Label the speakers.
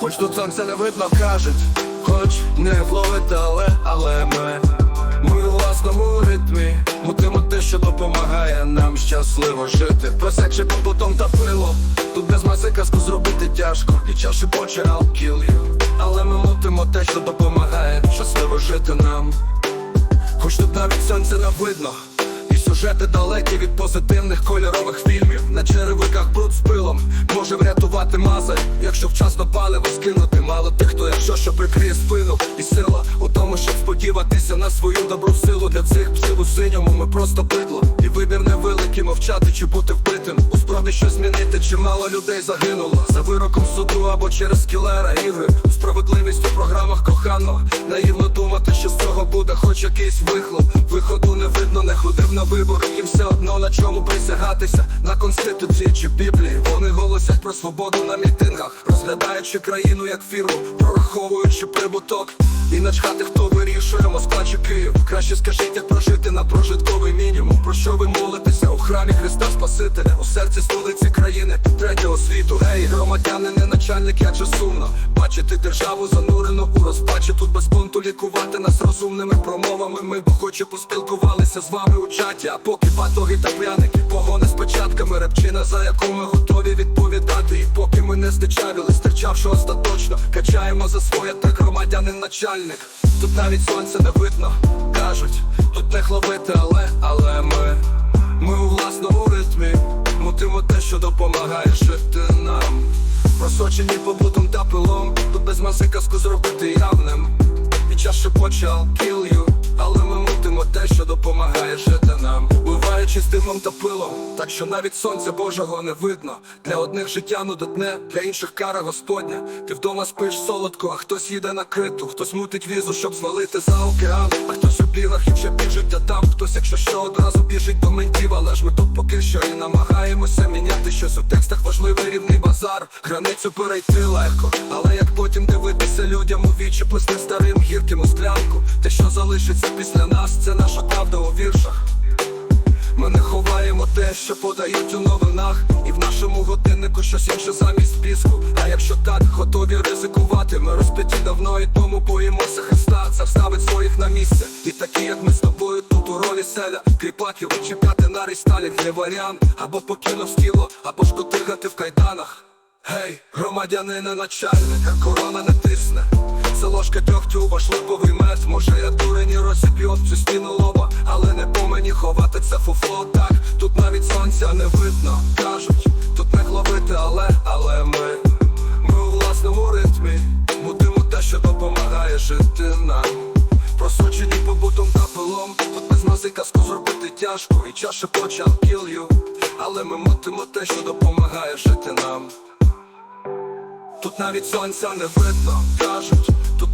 Speaker 1: Хоч тут сонця не видно, кажуть, хоч не вловити, але, але ми, ми у власному ритмі, мутимо те, що допомагає нам щасливо жити. Просячи побутом та пилом, тут без маси казку зробити тяжко, і чаші поче I'll kill you. Але ми мутимо те, що допомагає щасливо жити нам. Хоч тут навіть сонця не видно. І сюжети далекі від позитивних кольорових фільмів. На черевиках Якщо вчасно паливо скинути Мало тих, хто якщо що прикриє спину. І сила у тому, щоб сподіватися на свою добру силу. Для цих псів у синьому ми просто бидло. І вибір невеликий мовчати чи бути вбитим У спробі щось змінити, чимало людей загинуло. За вироком суду або через кілера ігри. Справедливість у програмах коханого Наївно думати, що з цього буде хоч якийсь вихлоп. Виходу не видно, не ходив на вибори Їм все одно на чому присягатися. На конституції чи біблії. Вони голосять про свободу на мітингах Розглядаючи країну як фірму, прораховуючи прибуток. І начхати, хто вирішує Москва чи Київ. Краще скажіть, як прожити на прожитковий мінімум. Про що ви молитеся у Спасителя У серці столиці країни третього світу. Гей, громадяни, не начальник, як же сумно. Бачити державу занурену у розпачі. Тут без понту лікувати нас розумними промовами. Ми б хоче поспілкувалися з вами у чаті А поки батоги та пряники, погони з печатками Репчина, за яку ми готові відповідати. І поки ми не здичавіли, стерчавши остаточно Качаємо за своє, так громадянин начальник. Тут навіть сонця не видно, кажуть Тут не хловити, але, але Просочені побутом та пилом. Тут без маси казку зробити явним. Під час шепоча I'll kill you. Але ми мутимо те, що допомагає Буваючи з димом та пилом Так що навіть сонця Божого не видно. Для одних життя нудотне, для інших кара Господня. Ти вдома спиш солодко, а хтось їде на криту. Хтось мутить візу, щоб звалити за океан. А хтось у бігах і вже біжить, а там Хтось, якщо що, одразу біжить до ментів. Але ж ми тут поки що і намагаємося міняти щось. У текстах важливий рівний базар Границю перейти легко, але як потім дивитися людям у вічі Плесни старим гірким у склянку. Те, що залишиться після нас, це наша правда у віршах ми не ховаємо те, що подають у новинах, і в нашому годиннику щось інше замість піску. А якщо так, готові ризикувати, ми розпиті давно і тому боїмося Христа. Це вставить своїх на місце. І такі, як ми з тобою, тут у ролі селя, кріпаків чіпляти на рейсталік не варіант, або покинув стіло, або ж дотигати в кайданах. Гей, громадянина начальника, корона не тисне. Це ложка дьогтю, ваш липовий мед Може я дурені розіб'ю цю стіну фуфло Так, тут навіть сонця не видно Кажуть, тут не ловити, але, але ми Ми у власному ритмі. Мутимо те, що допомагає жити нам. Просочені побутом та пилом. Тут без мази казку зробити тяжко І чаша почав you. Але ми мутимо те, що допомагає жити нам. Тут навіть сонця не видно, кажуть, тут